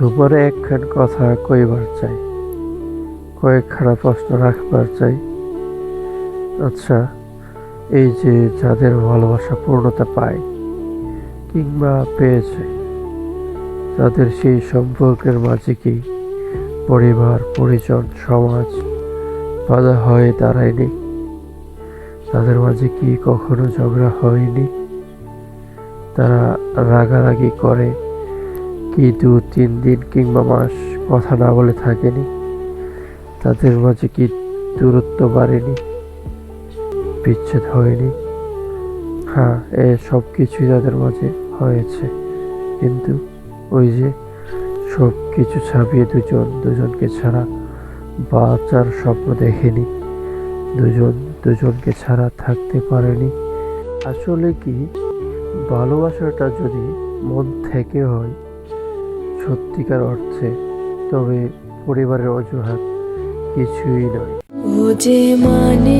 দুপুরে একখান কথা কইবার চাই কয়েকখানা প্রশ্ন রাখবার চাই। আচ্ছা এই যে যাদের ভালোবাসা পূর্ণতা পায় কিংবা পেয়েছে, তাদের সেই সম্পর্কের মাঝে কি পরিবার, পরিজন, সমাজ বাধা হয়ে দাঁড়ায়নি? তাদের মাঝে কি কখনো ঝগড়া হয়নি? তারা রাগারাগি করে কি দু, তিন দিন কিংবা মাস কথা না বলে থাকেনি। তাদের মাঝে কি দূরত্ব বাড়েনি? বিচ্ছেদ হয়নি? হ্যাঁ এ সব কিছুই তাদের মাঝে হয়েছে। কিন্তু ওই যে সব কিছু ছাপিয়ে দুজন, দুজনকে ছাড়া বাঁচার স্বপ্ন দেখেনি। দুজন, দুজনকে ছাড়া থাকতে পারেনি। আসলে কি, ভালোবাসাটা যদি মন থেকে হয় সত্যিকার অর্থে তবে পরিবারের অজুহাত কিছুই নয়। ও যে মানে